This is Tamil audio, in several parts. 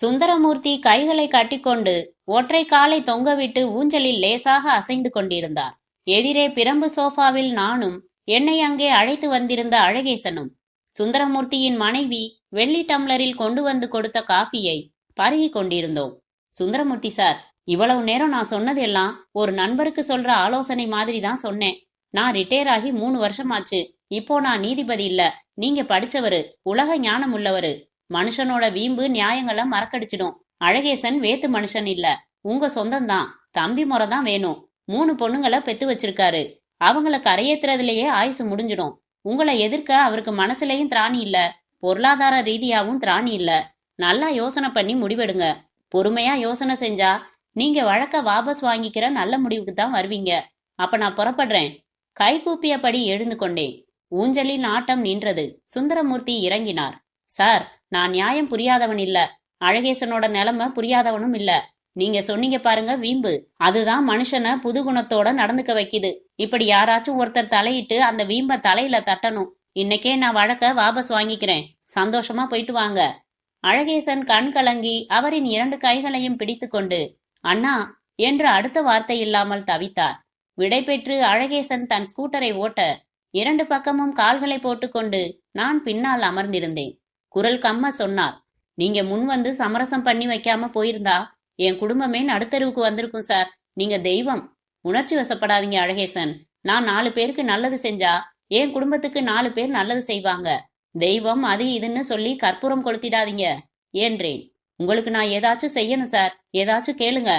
சுந்தரமூர்த்தி கைகளை கட்டிக்கொண்டு ஒற்றை காலை தொங்கவிட்டு ஊஞ்சலில் லேசாக அசைந்து கொண்டிருந்தார். எதிரே பிரம்பு சோஃபாவில் நானும் என்னை அங்கே அழைத்து வந்திருந்த அழகேசனும் சுந்தரமூர்த்தியின் மனைவி வெள்ளி டம்ளரில் கொண்டு வந்து கொடுத்த காஃபியை பருகி கொண்டிருந்தோம். சுந்தரமூர்த்தி சார் இவ்வளவு நேரம் நான் சொன்னது எல்லாம் ஒரு நண்பருக்கு சொல்ற ஆலோசனை மாதிரி தான் சொன்னேன். நான் ரிட்டையர் ஆகி மூணு வருஷமாச்சு. இப்போ நான் நீதிபதி இல்ல. நீங்க படிச்சவரு உலக ஞானம் உள்ளவரு மனுஷனோட வீம்பு நியாயங்களை மறக்கடிச்சிடும். அழகேசன் வேத்து மனுஷன் இல்ல. உங்க சொந்தம்தான். தம்பி முறை தான் வேணும். மூணு பொண்ணுங்களை பெத்து வச்சிருக்காரு. அவங்கள கரையேத்துறதுலயே ஆயுசு முடிஞ்சிடும். உங்களை எதிர்க்க அவருக்கு மனசுலயும் திராணி இல்ல. பொருளாதார ரீதியாவும் திராணி இல்ல. நல்லா யோசனை பண்ணி முடிவெடுங்க. பொறுமையா யோசனை செஞ்சா நீங்க வழக்க வாபஸ் வாங்கிக்கிற நல்ல முடிவுக்கு தான் வருவீங்க. அப்ப நான் புறப்படுறேன். கை கூப்பியபடி எழுந்து கொண்டேன். ஊஞ்சலின் ஆட்டம் நின்றது. சுந்தரமூர்த்தி இறங்கினார். சார் நான் நியாயம் புரியாதவன் இல்ல. அழகேசனோட நிலைமை புரியாதவனும் இல்ல. நீங்க சொன்னீங்க பாருங்க வீம்பு. அதுதான் மனுஷனை புதுகுணத்தோட நடந்துக்க வைக்குது. இப்படி யாராச்சும் ஒருத்தர் தலையிட்டு அந்த வீம்ப தலையில தட்டணும். இன்னைக்கே நான் வழக்க வாபஸ் வாங்கிக்கிறேன். சந்தோஷமா போயிட்டு வாங்க. அழகேசன் கண் கலங்கி அவரின் இரண்டு கைகளையும் பிடித்துக்கொண்டு அண்ணா என்று அடுத்த வார்த்தை இல்லாமல் தவித்தார். விடை பெற்று அழகேசன் தன் ஸ்கூட்டரை ஓட்ட இரண்டு பக்கமும் கால்களை போட்டுக்கொண்டு நான் பின்னால் அமர்ந்திருந்தேன். குரல் கம்ம சொன்னார். நீங்க முன் வந்து சமரசம் பண்ணி வைக்காம போயிருந்தா என் குடும்பமே நடுத்தருவுக்கு வந்திருக்கும் சார். நீங்க தெய்வம். உணர்ச்சி வசப்படாதீங்க அழகேசன். நான் நாலு பேருக்கு நல்லது செஞ்சா என் குடும்பத்துக்கு நாலு பேர் நல்லது செய்வாங்க. தெய்வம் அது இதுன்னு சொல்லி கற்பூரம் கொளுத்திடாதீங்க. என்றேன். உங்களுக்கு நான் ஏதாச்சும் செய்யணும் சார். ஏதாச்சும் கேளுங்க.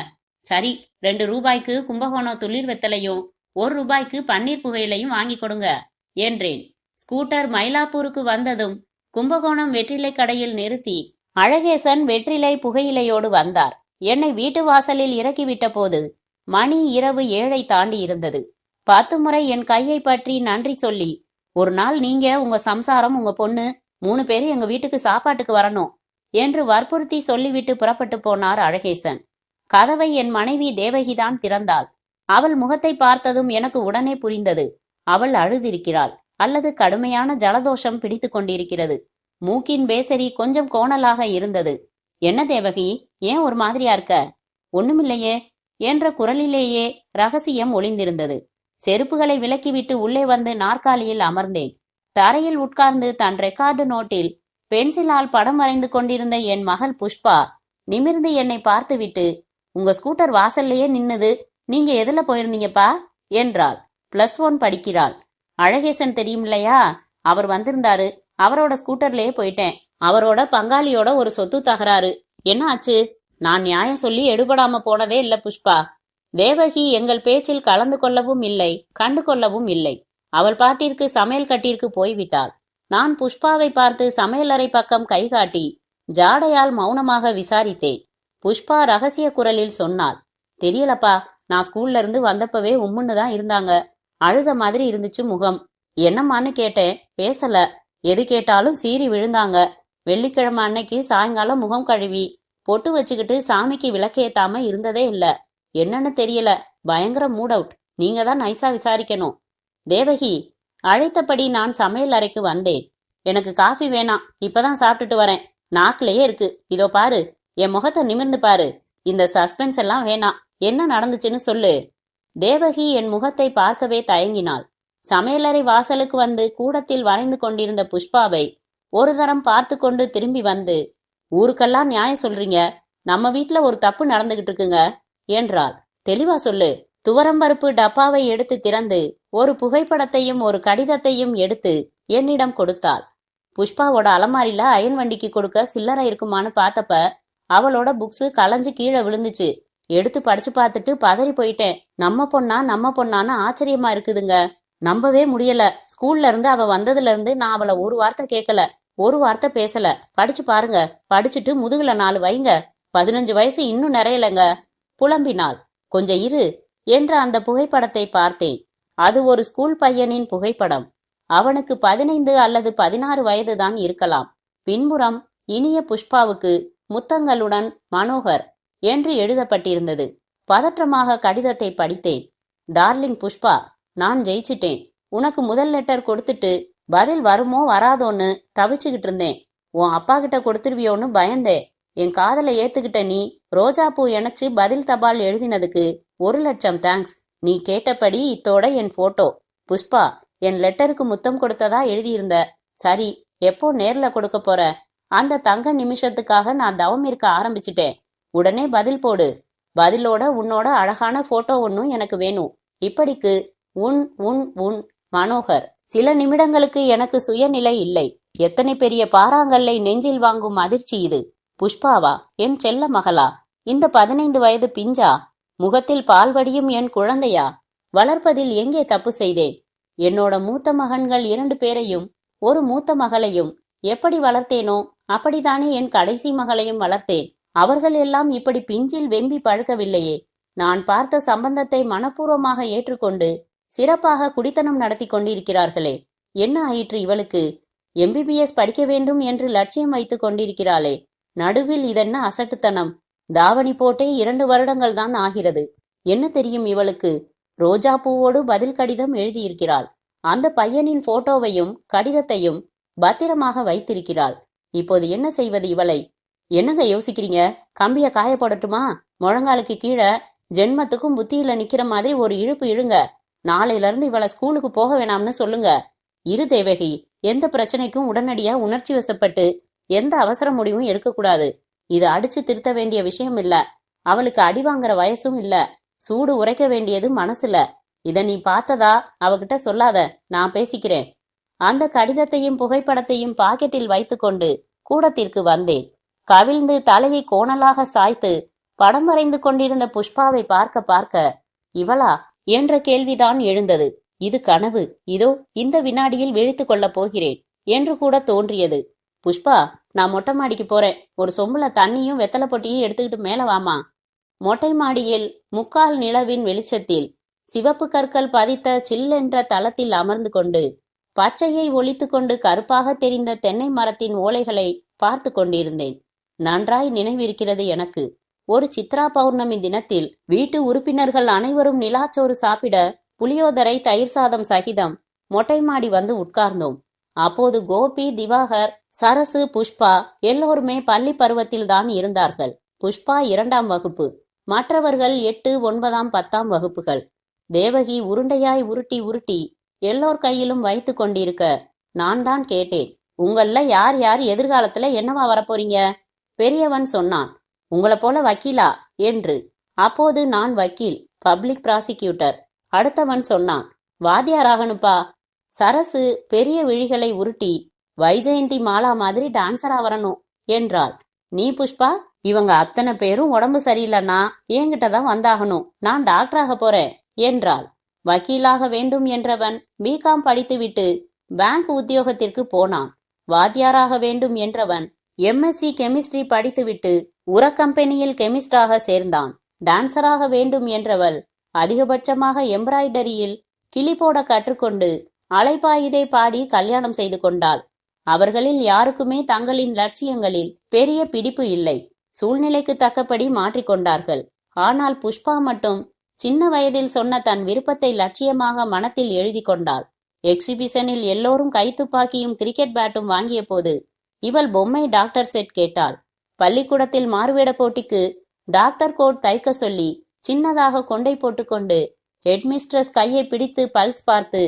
சரி ரெண்டு ரூபாய்க்கு கும்பகோணம் துளிர் வெத்தலையும் ஒரு ரூபாய்க்கு பன்னீர் புகையிலையும் வாங்கி கொடுங்க. என்றேன். ஸ்கூட்டர் மயிலாப்பூருக்கு வந்ததும் கும்பகோணம் வெற்றிலை கடையில் நிறுத்தி அழகேசன் வெற்றிலை புகையிலையோடு வந்தார். என்னை வீட்டு வாசலில் இறக்கிவிட்ட போது மணி இரவு ஏழை தாண்டி இருந்தது. பத்து முறை என் கையை பற்றி நன்றி சொல்லி ஒரு நாள் நீங்க உங்க சம்சாரம் உங்க பொண்ணு மூணு பேரும் எங்க வீட்டுக்கு சாப்பாட்டுக்கு வரணும் என்று வற்புறுத்தி சொல்லிவிட்டு புறப்பட்டு போனார் அழகேசன். கதவை என் மனைவி தேவகிதான் திறந்தாள். அவள் முகத்தை பார்த்ததும் எனக்கு உடனே புரிந்தது. அவள் அழுதிருக்கிறாள். அல்லது கடுமையான ஜலதோஷம் பிடித்து கொண்டிருக்கிறது. மூக்கின் பேசரி கொஞ்சம் கோணலாக இருந்தது. என்ன தேவகி ஏன் ஒரு மாதிரியா இருக்க? ஒண்ணுமில்லையே என்ற குரலிலேயே ரகசியம் ஒளிந்திருந்தது. செருப்புகளை விலக்கிவிட்டு உள்ளே வந்து நாற்காலியில் அமர்ந்தேன். தரையில் உட்கார்ந்து தன் ரெக்கார்டு நோட்டில் பென்சிலால் படம் வரைந்து கொண்டிருந்த என் மகள் புஷ்பா நிமிர்ந்து என்னை பார்த்துவிட்டு உங்க ஸ்கூட்டர் வாசல்லையே நின்னுது. நீங்க எதுல போயிருந்தீங்கப்பா? என்றாள். பிளஸ் ஒன் படிக்கிறாள். அழகேசன் தெரியுமில்லையா? அவர் வந்திருந்தாரு. அவரோட ஸ்கூட்டர்லயே போயிட்டேன். அவரோட பங்காளியோட ஒரு சொத்து தகராறு. என்ன ஆச்சு? நான் நியாயம் சொல்லி எடுபடாம போனதே இல்ல புஷ்பா. தேவகி எங்கள் பேச்சில் கலந்து கொள்ளவும் இல்லை கண்டு கொள்ளவும் இல்லை. அவள் பாட்டிற்கு சமையல் கட்டிற்கு போய்விட்டாள். நான் புஷ்பாவை பார்த்து சமையலறை பக்கம் கை காட்டி ஜாடையால் மௌனமாக விசாரித்தேன். புஷ்பா ரகசிய குரலில் சொன்னாள் தெரியலப்பா நான் ஸ்கூல்ல இருந்து வந்தப்பவே உம்முன்னு தான் இருந்தாங்க. அழுத மாதிரி இருந்துச்சு முகம். என்னம்மான்னு கேட்டேன். பேசல. எது கேட்டாலும் சீறி விழுந்தாங்க. வெள்ளிக்கிழமை அன்னைக்கு சாயங்காலம் முகம் கழுவி பொட்டு வச்சுக்கிட்டு சாமிக்கு விளக்கேத்தாம இருந்ததே இல்ல. என்னன்னு தெரியல. பயங்கர மூட் அவுட். நீங்க தான் நைஸா விசாரிக்கணும். தேவகி அழைத்தபடி நான் சமையல் அறைக்கு வந்தேன். எனக்கு காஃபி வேணாம். இப்பதான் சாப்பிட்டுட்டு வரேன். நாக்கிலேயே இருக்கு. இதோ பாரு. என் முகத்தை நிமிர்ந்து பாரு. இந்த சஸ்பென்ஸ் எல்லாம் வேணாம். என்ன நடந்துச்சுன்னு சொல்லு. தேவகி என் முகத்தை பார்க்கவே தயங்கினாள். சமையலறை வாசலுக்கு வந்து கூடத்தில் வரைந்து கொண்டிருந்த புஷ்பாவை ஒரு தரம் பார்த்து கொண்டு திரும்பி வந்து ஊருக்கெல்லாம் நியாயம் சொல்றீங்க. நம்ம வீட்ல ஒரு தப்பு நடந்துகிட்டு இருக்குங்க என்றாள். தெளிவா சொல்லு. துவரம்பருப்பு டப்பாவை எடுத்து திறந்து ஒரு புகைப்படத்தையும் ஒரு கடிதத்தையும் எடுத்து என்னிடம் கொடுத்தாள். புஷ்பாவோட அலமாரில அயன் வண்டிக்கு கொடுக்க சில்லறை இருக்குமான்னு பார்த்தப்ப அவளோட புக்ஸ் களைஞ்சு கீழே விழுந்துச்சு. எடுத்து படிச்சு பார்த்துட்டு பதறி போயிட்டேன். நம்ம பொண்ணா நம்ம பொண்ணான்னு ஆச்சரியமா இருக்குதுங்க. நம்பவே முடியல. ஸ்கூல்ல இருந்து அவ வந்ததுல இருந்து நான் அவளை ஒரு வார்த்தை கேட்கல ஒரு வார்த்தை பேசல. படிச்சு பாருங்க. படிச்சுட்டு முதுகுல நாலு வைங்க. பதினஞ்சு வயசு இன்னும் நிறையலங்க. புலம்பினாள். கொஞ்சம் இரு என்ற அந்த புகைப்படத்தை பார்த்தேன். அது ஒரு ஸ்கூல் பையனின் புகைப்படம். அவனுக்கு பதினைந்து அல்லது பதினாறு வயதுதான் இருக்கலாம். பின்புறம் இனிய புஷ்பாவுக்கு முத்தங்களுடன் மனோகர் என்று எழுதப்பட்டிருந்தது. பதற்றமாக கடிதத்தை படித்தேன். டார்லிங் புஷ்பா நான் ஜெயிச்சிட்டேன். உனக்கு முதல் லெட்டர் கொடுத்துட்டு பதில் வருமோ வராதோன்னு தவிச்சுக்கிட்டு இருந்தேன். உன் அப்பா கிட்ட கொடுத்துருவியோன்னு பயந்தேன் என் காதலை ஏத்துக்கிட்ட நீ ரோஜா பூ எனச்சு பதில் தபால் எழுதினதுக்கு ஒரு லட்சம் தேங்க்ஸ். நீ கேட்டபடி இத்தோட என் போட்டோ. புஷ்பா என் லெட்டருக்கு முத்தம் கொடுத்ததா எழுதியிருந்த. சரி எப்போ நேர்ல கொடுக்க போற? அந்த தங்க நிமிஷத்துக்காக நான் தவம் இருக்க ஆரம்பிச்சிட்டேன். உடனே பதில் போடு. பதிலோட உன்னோட அழகான போட்டோ ஒன்னும் எனக்கு வேணும். இப்படிக்கு உன் உன் உன் மனோகர். சில நிமிடங்களுக்கு எனக்கு சுயநிலை இல்லை. எத்தனை பெரிய பாறாங்கல்லை நெஞ்சில் வாங்கும் அதிர்ச்சி இது. புஷ்பாவா? என் செல்ல மகளா? இந்த பதினைந்து வயது பிஞ்சா? முகத்தில் பால் வடியும் என் குழந்தையா? வளர்ப்பதில் எங்கே தப்பு செய்தேன்? என்னோட மூத்த மகன்கள் இரண்டு பேரையும் ஒரு மூத்த மகளையும் எப்படி வளர்த்தேனோ அப்படித்தானே என் கடைசி மகளையும் வளர்த்தேன். அவர்கள் எல்லாம் இப்படி பிஞ்சில் வெம்பி பழுக்கவில்லையே. நான் பார்த்த சம்பந்தத்தை மனப்பூர்வமாக ஏற்றுக்கொண்டு சிறப்பாக குடித்தனம் நடத்தி கொண்டிருக்கிறார்களே. என்ன ஆயிற்று இவளுக்கு? எம்பிபிஎஸ் படிக்க வேண்டும் என்று லட்சியம் வைத்துக் கொண்டிருக்கிறாளே. நடுவில் இதென்ன அசட்டுத்தனம். தாவணி போட்டே இரண்டு வருடங்கள் தான் ஆகிறது. என்ன தெரியும் இவளுக்கு? ரோஜா பூவோடு பதில் கடிதம் எழுதியிருக்கிறாள். அந்த பையனின் போட்டோவையும் கடிதத்தையும் பத்திரமாக வைத்திருக்கிறாள். இப்போது என்ன செய்வது இவளை? என்னங்க யோசிக்கிறீங்க? கம்பிய காய போடட்டுமா? முழங்காலுக்கு கீழே ஜென்மத்துக்கும் புத்தியில நிக்கிற மாதிரி ஒரு இழுப்பு இழுங்க. நாளையில இருந்து இவளை ஸ்கூலுக்கு போக வேணாம்னு சொல்லுங்க. இரு தேவகி எந்த பிரச்சனைக்கும் உடனடியா உணர்ச்சி வசப்பட்டு எந்த அவசர முடிவும் எடுக்கக்கூடாது. இது அடிச்சு திருத்த வேண்டிய விஷயம் இல்ல. அவளுக்கு அடி வாங்குற வயசும் இல்ல. சூடு உரைக்க வேண்டியது மனசுல. இத நீ பார்த்ததா? அவகிட்ட சொல்லாத. நான் பேசிக்கிறேன். அந்த கடிதத்தையும் புகைப்படத்தையும் பாக்கெட்டில் வைத்துக்கொண்டு கூடத்திற்கு வந்தேன். கவிழ்ந்து தலையை கோணலாக சாய்த்து படம் வரைந்து கொண்டிருந்த புஷ்பாவை பார்க்க பார்க்க இவளா? என்ற கேள்விதான் எழுந்தது. இது கனவு. இதோ இந்த வினாடியில் விழித்து கொள்ளப் போகிறேன் என்று கூட தோன்றியது. புஷ்பா நான் மொட்டை மாடிக்கு போறேன். ஒரு சொம்புல தண்ணியும் வெத்தலை பொட்டியும் எடுத்துக்கிட்டு மேல வாமா? மொட்டை மாடியில் முக்கால் நிலவின் வெளிச்சத்தில் சிவப்பு கற்கள் பதித்த சில்லென்ற தளத்தில் அமர்ந்து கொண்டு பச்சையை ஒழித்து கொண்டு கருப்பாக தெரிந்த தென்னை மரத்தின் ஓலைகளை பார்த்து கொண்டிருந்தேன். நன்றாய் நினைவிருக்கிறது எனக்கு. ஒரு சித்ரா பௌர்ணமி தினத்தில் வீட்டு உறுப்பினர்கள் அனைவரும் நிலாச்சோறு சாப்பிட புளியோதரை தயிர் சாதம் சகிதம் மொட்டை மாடி வந்து உட்கார்ந்தோம். அப்போது கோபி திவாகர் சரசு புஷ்பா எல்லோருமே பள்ளி பருவத்தில் தான் இருந்தார்கள். புஷ்பா இரண்டாம் வகுப்பு. மற்றவர்கள் எட்டு ஒன்பதாம் பத்தாம் வகுப்புகள். தேவகி உருண்டையாய் உருட்டி உருட்டி எல்லோர் கையிலும் வைத்து கொண்டிருக்க நான் தான் கேட்டேன். உங்கள யார் யார் எதிர்காலத்துல என்னவா வரப்போறீங்க? பெரியவன் சொன்னான் உங்களை போல வக்கீலா? என்று. அப்போது நான் வக்கீல் பப்ளிக் ப்ராசிக்யூட்டர். அடுத்தவன் சொன்னான் வாத்தியாராகணுப்பா சரசு பெரிய விழிகளை உருட்டி வைஜெயந்தி மாலா மாதிரி டான்சரா வரணும் என்றாள். நீ புஷ்பா இவங்க அத்தனை பேரும் உடம்பு சரியில்லைன்னா என்கிட்ட தான் வந்தாகணும். நான் டாக்டராக போறேன் என்றாள். வக்கீலாக வேண்டும் என்றவன் பிகாம் படித்துவிட்டு பேங்க் உத்தியோகத்திற்கு போனான். வாத்தியாராக வேண்டும் என்றவன் எம்எஸ்சி கெமிஸ்ட்ரி படித்துவிட்டு உர கம்பெனியில் கெமிஸ்டாக சேர்ந்தான். டான்சராக வேண்டும் என்றவள் அதிகபட்சமாக எம்ப்ராய்டரியில் கிளி போட கற்றுக்கொண்டு அலைப்பாயுதை பாடி கல்யாணம் செய்து கொண்டாள். அவர்களில் யாருக்குமே தங்களின் லட்சியங்களில் பெரிய பிடிப்பு இல்லை. சூழ்நிலைக்கு தக்கபடி மாற்றிக்கொண்டார்கள் ஆனால் புஷ்பா மட்டும் சின்ன வயதில் சொன்ன தன் விருப்பத்தை லட்சியமாக மனத்தில் எழுதி கொண்டாள். எக்ஸிபிஷனில் எல்லோரும் கைத்துப்பாக்கியும் கிரிக்கெட் பேட்டும் வாங்கிய போது இவள் பொம்மை டாக்டர் செட் கேட்டாள். பள்ளிக்கூடத்தில் மாறுவேட போட்டிக்கு டாக்டர் கோட் தைக்க சொல்லி சின்னதாக கொண்டை போட்டுக்கொண்டு ஹெட்மிஸ்ட்ரஸ் கையை பிடித்து பல்ஸ் பார்த்து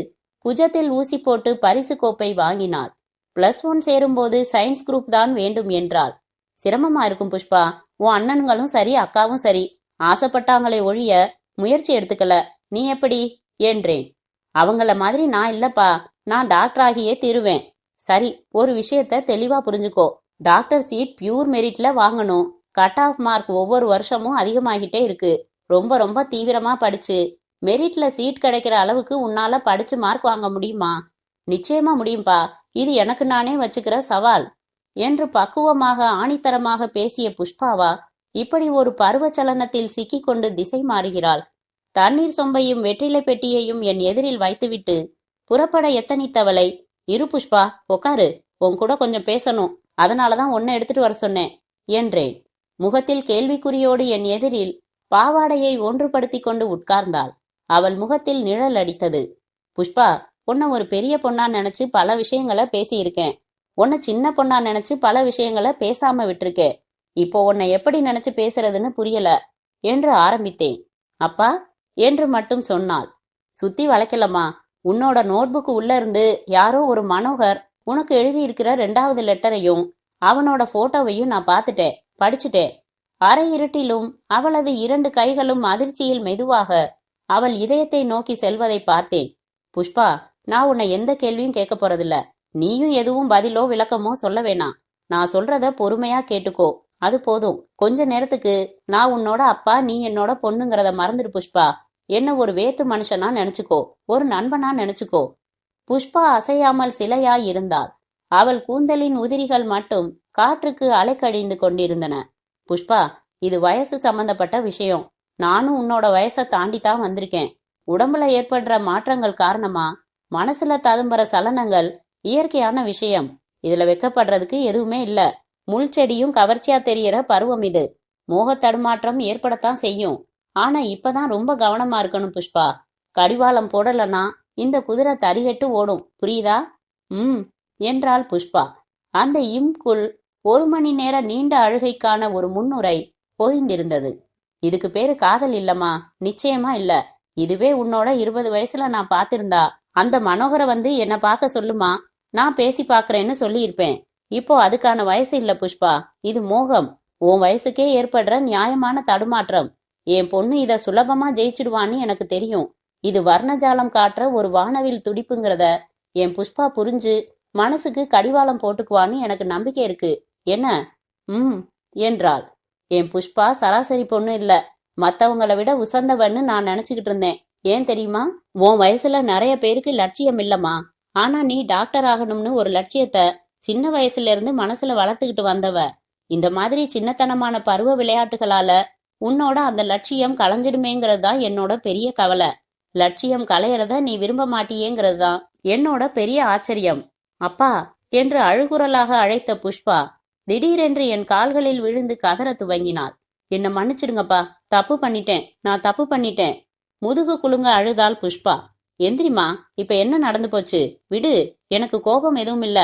புஜத்தில் ஊசி போட்டு பரிசு கோப்பை வாங்கினாள். பிளஸ் ஒன் சேரும்போது சயின்ஸ் குரூப் தான் வேண்டும் என்றாள். சிரமமா இருக்கும் புஷ்பா? உன் அண்ணனுங்களும் சரி அக்காவும் சரி. ஆசைப்பட்டாங்களே ஒழிய முயற்சி எடுத்துக்கல. நீ எப்படி? என்றேன். அவங்கள மாதிரி நான் இல்லப்பா. நான் டாக்டர் ஆகியே தீருவேன். சரி ஒரு விஷயத்த தெளிவா புரிஞ்சுக்கோ. டாக்டர் சீட் பியூர் மெரிட்ல வாங்கணும். கட் ஆஃப் மார்க் ஒவ்வொரு வருஷமும் அதிகமாகிட்டே இருக்கு. ரொம்ப ரொம்ப தீவிரமா படிச்சு. மெரிட்ல சீட் கிடைக்கிற அளவுக்கு உன்னால படிச்சு மார்க் வாங்க முடியுமா? நிச்சயமா முடியும்பா. இது எனக்கு நானே வச்சுக்கிற சவால். என்று பக்குவமாக ஆணித்தரமாக பேசிய புஷ்பாவா இப்படி ஒரு பருவச்சலனத்தில் சிக்கிக்கொண்டு திசை மாறுகிறாள். தண்ணீர் சொம்பையும் வெற்றிலை பெட்டியையும் என் எதிரில் வைத்துவிட்டு புறப்பட எத்தனித்தவளை இரு புஷ்பா உக்காரு. உன் கூட கொஞ்சம் பேசணும். அதனாலதான் உன்னை எடுத்துட்டு வர சொன்னேன் என்றேன். முகத்தில் கேள்விக்குறியோடு என் எதிரில் பாவாடையை ஒன்றுபடுத்தி கொண்டு உட்கார்ந்தாள். அவள் முகத்தில் நிழல் அடித்தது. புஷ்பா உன்னை ஒரு பெரிய பொண்ணா நினைச்சு பல விஷயங்களை பேசியிருக்கேன். உன்னை சின்ன பொண்ணா நினைச்சு பல விஷயங்களை பேசாம விட்டிருக்கேன் இப்போ உன்னை எப்படி நினைச்சு பேசுறதுன்னு புரியல என்று ஆரம்பித்தேன். அப்பா என்று மட்டும் சொன்னாள். சுத்தி வளைக்கலம்மா. உன்னோட நோட்புக்கு உள்ள இருந்து யாரோ ஒரு மனோகர் உனக்கு எழுதியிருக்கிற ரெண்டாவது லெட்டரையும் அவனோட போட்டோவையும் நான் பார்த்துட்டேன் படிச்சுட்டேன். அரை இருட்டிலும் அவளது இரண்டு கைகளும் அதிர்ச்சியில் மெதுவாக அவள் இதயத்தை நோக்கி செல்வதை பார்த்தேன். புஷ்பா நான் உன்னை எந்த கேள்வியும் கேட்க போறதில்ல. நீயும் எதுவும் பதிலோ விளக்கமோ சொல்ல வேணாம். நான் சொல்றத பொறுமையா கேட்டுக்கோ. அது போதும். கொஞ்ச நேரத்துக்கு நான் உன்னோட அப்பா நீ என்னோட பொண்ணுங்கிறத மறந்துடு புஷ்பா. என்ன ஒரு வேத்து மனுஷனா நினைச்சுக்கோ ஒரு நண்பனா நினைச்சுக்கோ. புஷ்பா அசையாமல் சிலையாய் இருந்தாள். அவள் கூந்தலின் உதிரிகள் மட்டும் காற்றுக்கு அலைக்கழிந்து கொண்டிருந்தன. புஷ்பா இது வயசு சம்பந்தப்பட்ட விஷயம். நானும் உன்னோட வயசை தாண்டி தான் வந்திருக்கேன். உடம்புல ஏற்படுற மாற்றங்கள் காரணமா? மனசுல ததும்புற சலனங்கள் இயற்கையான விஷயம். இதுல வெக்கப்படுறதுக்கு எதுவுமே இல்ல. முள் செடியும் கவர்ச்சியா தெரியற பருவம் இது. மோக தடுமாற்றம் ஏற்படத்தான் செய்யும். ஆனா இப்பதான் ரொம்ப கவனமா இருக்கணும் புஷ்பா. கடிவாளம் போடலனா இந்த குதிரை தறிகட்டு ஓடும். புரியுதா? ம் என்றாள் புஷ்பா. அந்த இம்குள் ஒரு மணி நேர நீண்ட அழுகைக்கான ஒரு முன்னுரை பொதிந்திருந்தது. இதுக்கு பேரு காதல் இல்லம்மா. நிச்சயமா இல்ல. இதுவே உன்னோட இருபது வயசுல நான் பார்த்திருந்தா. அந்த மனோகரை வந்து என்ன பார்க்க சொல்லுமா? நான் பேசி பார்க்கறேன்னு சொல்லியிருப்பேன். இப்போ அதுக்கான வயசு இல்ல புஷ்பா. இது மோகம். உன் வயசுக்கே ஏற்படுற நியாயமான தடுமாற்றம். என் பொண்ணு இத சுலபமா ஜெயிச்சிடுவான்னு எனக்கு தெரியும். இது வர்ணஜாலம் காட்டுற ஒரு வானவில் துடிப்புங்கிறத என் புஷ்பா புரிஞ்சு மனசுக்கு கடிவாளம் போட்டுக்குவான்னு எனக்கு நம்பிக்கை இருக்கு. என்ன? ம் என்றாள். என் புஷ்பா சராசரி பொண்ணு இல்ல. மத்தவங்களை விட உசந்தவன்னு நான் நினைச்சுக்கிட்டு இருந்தேன். ஏன் தெரியுமா? உன் வயசுல நிறைய பேருக்கு லட்சியம் இல்லம்மா. ஆனா நீ டாக்டர் ஆகணும்னு ஒரு லட்சியத்தை சின்ன வயசுல இருந்து மனசுல வளர்த்துக்கிட்டு வந்தவ. இந்த மாதிரி சின்னத்தனமான பருவ விளையாட்டுகளால உன்னோட அந்த லட்சியம் களைஞ்சிடுமேங்கிறது தான் என்னோட பெரிய கவலை. லட்சியம் களையறத நீ விரும்ப மாட்டியேங்கிறது தான் என்னோட பெரிய ஆச்சரியம். அப்பா என்று அழுகுரலாக அழைத்த புஷ்பா திடீரென்று என் கால்களில் விழுந்து கதற துவங்கினாள். என்ன மன்னிச்சிடுங்கப்பா தப்பு பண்ணிட்டேன் நான் தப்பு பண்ணிட்டேன் முதுகு குலுங்க அழுதாள் புஷ்பா. எந்திரிமா இப்ப என்ன நடந்து போச்சு? விடு எனக்கு கோபம் எதுவும் இல்ல.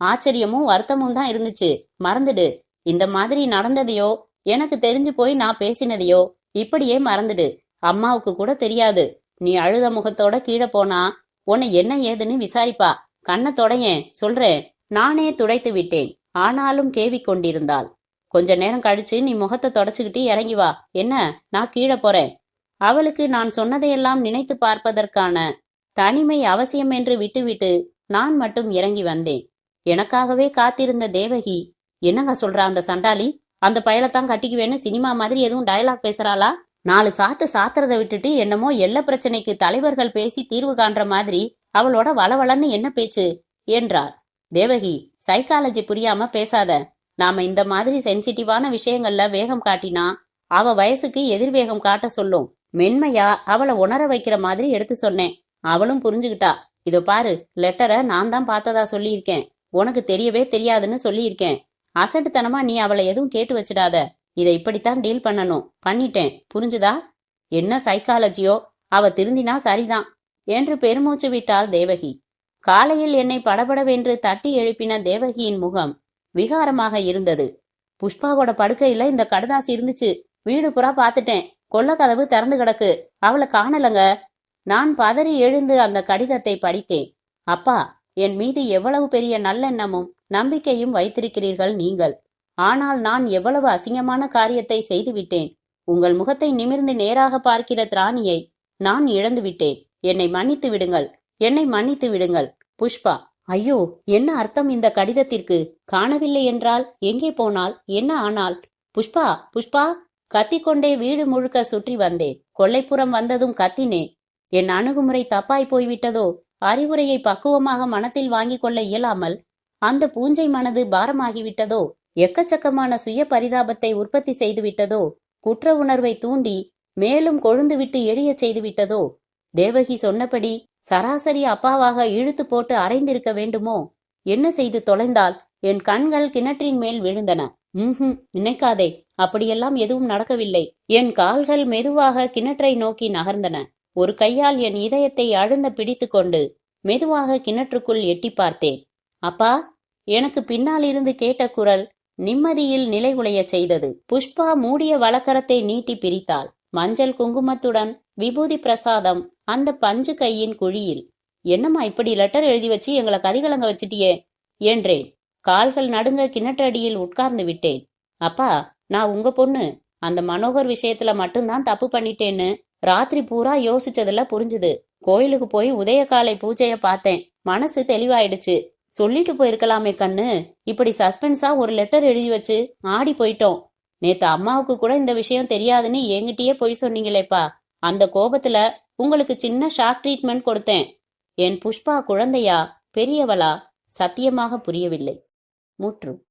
ஆச்சரியமும் வருத்தமும் தான் இருந்துச்சு. மறந்துடு. இந்த மாதிரி நடந்ததையோ எனக்கு தெரிஞ்சு போய் நான் பேசினதையோ இப்படியே மறந்துடு. அம்மாவுக்கு கூட தெரியாது. நீ அழுத முகத்தோட கீழே போனா உன்னை என்ன ஏதுன்னு விசாரிப்பா. கண்ணை தொடையேன் சொல்றேன். நானே துடைத்து விட்டேன். ஆனாலும் கேவிக் கொண்டிருந்தாள். கொஞ்ச நேரம் கழிச்சு நீ முகத்தை தொடச்சுக்கிட்டு இறங்கி வா. என்ன? நான் கீழே போறேன். அவளுக்கு நான் சொன்னதையெல்லாம் நினைத்து பார்ப்பதற்கான தனிமை அவசியம் என்று விட்டுவிட்டு நான் மட்டும் இறங்கி வந்தேன். எனக்காகவே காத்திருந்த தேவகி என்னங்க சொல்றா அந்த சண்டாளி? அந்த பயலத்தான் கட்டிக்குவேன்னு சினிமா மாதிரி எதுவும் டயலாக் பேசுறாளா? நாலு சாத்து சாத்துறதை விட்டுட்டு என்னமோ எல்ல பிரச்சனைக்கு தலைவர்கள் பேசி தீர்வு காண்ற மாதிரி அவளோட வளவளன்னு என்ன பேச்சு? என்றார். தேவகி சைக்காலஜி புரியாம பேசாத. நாம இந்த மாதிரி சென்சிட்டிவான விஷயங்கள்ல வேகம் காட்டினா அவ வயசுக்கு எதிர்வேகம் காட்ட சொல்லும். மென்மையா அவளை உணர வைக்கிற மாதிரி எடுத்து சொன்னேன். அவளும் புரிஞ்சுகிட்டா இதோ பாரு லெட்டரை நான் தான் பார்த்ததா சொல்லியிருக்கேன். உனக்கு தெரியவே தெரியாதுன்னு சொல்லியிருக்கேன். அசட்டுத்தனமா நீ அவளை எதுவும் கேட்டு வச்சிடாத. இதை இப்படித்தான் டீல் பண்ணணும். பண்ணிட்டேன். புரிஞ்சுதா? என்ன சைக்காலஜியோ அவ திருந்தினா சரிதான். என்று பெருமூச்சு விட்டாள் தேவகி. காலையில் என்னை படபடவென்று தட்டி எழுப்பின தேவகியின் முகம் விகாரமாக இருந்தது. புஷ்பாவோட படுக்கையில இந்த கடதாசி இருந்துச்சு. வீடு புறா பார்த்துட்டேன். கொல்ல கதவு திறந்து கிடக்கு. அவளை காணலங்க. நான் பதறி எழுந்து அந்த கடிதத்தை படித்தேன். அப்பா என் மீது எவ்வளவு பெரிய நல்லெண்ணமும் நம்பிக்கையும் வைத்திருக்கிறீர்கள் நீங்கள். ஆனால் நான் எவ்வளவு அசிங்கமான காரியத்தை செய்துவிட்டேன். உங்கள் முகத்தை நிமிர்ந்து நேராக பார்க்கிற திராணியை நான் இழந்து விட்டேன் என்னை மன்னித்து விடுங்கள். என்னை மன்னித்து விடுங்கள். புஷ்பா ஐயோ என்ன அர்த்தம் இந்த கடிதத்திற்கு? காணவில்லை என்றால் எங்கே போனால்? என்ன ஆனால்? புஷ்பா புஷ்பா கத்திக்கொண்டே வீடு முழுக்க சுற்றி வந்தேன். கொல்லைப்புறம் வந்ததும் கத்தினேன். என் அணுகுமுறை தப்பாய் போய்விட்டதோ? அறிவுரையை பக்குவமாக மனத்தில் வாங்கிக் கொள்ள இயலாமல் அந்த பூஞ்சை மனது பாரமாகிவிட்டதோ? எக்கச்சக்கமான சுய பரிதாபத்தை உற்பத்தி செய்துவிட்டதோ? குற்ற உணர்வை தூண்டி மேலும் கொழுந்துவிட்டு எழிய செய்துவிட்டதோ? தேவகி சொன்னபடி சராசரி அப்பாவாக இழுத்து போட்டு அரைந்திருக்க வேண்டுமோ? என்ன செய்து தொலைந்தால்? என் கண்கள் கிணற்றின் மேல் விழுந்தன. ம்ஹும் நினைக்காதே. அப்படியெல்லாம் எதுவும் நடக்கவில்லை. என் கால்கள் மெதுவாக கிணற்றை நோக்கி நகர்ந்தன. ஒரு கையால் என் இதயத்தை அழுந்த பிடித்துக்கொண்டு மெதுவாக கிணற்றுக்குள் எட்டி பார்த்தேன். அப்பா எனக்கு பின்னால் இருந்து கேட்ட குரல் நிம்மதியில் நிலைகுலைய செய்தது. புஷ்பா மூடிய வழக்கரத்தை நீட்டி பிரித்தாள். மஞ்சள் குங்குமத்துடன் விபூதி பிரசாதம் அந்த பஞ்சு கையின் குழியில். என்னம்மா இப்படி லெட்டர் எழுதி வச்சு எங்களை கதிகலங்க வச்சிட்டியே? என்றேன். கால்கள் நடுங்க கிணற்றடியில் உட்கார்ந்து விட்டேன். அப்பா நான் உங்க பொண்ணு. அந்த மனோகர் விஷயத்துல மட்டும்தான் தப்பு பண்ணிட்டேன்னு ராத்திரி பூரா யோசிச்சதுல புரிஞ்சுது. கோயிலுக்கு போய் உதயகாலை பூஜைய பார்த்தேன். மனசு தெளிவாயிடுச்சு. சொல்லிட்டு போயிருக்கலாமே கண்ணு. இப்படி சஸ்பென்ஸா ஒரு லெட்டர் எழுதி வச்சு ஆடி போயிட்டோம். நேத்து அம்மாவுக்கு கூட இந்த விஷயம் தெரியாதுன்னு என்கிட்டயே போய் சொன்னீங்களேப்பா. அந்த கோபத்துல உங்களுக்கு சின்ன ஷாக் ட்ரீட்மெண்ட் கொடுத்தேன். என் புஷ்பா குழந்தையா பெரியவளா? சத்தியமாக புரியவில்லை. முற்றும்.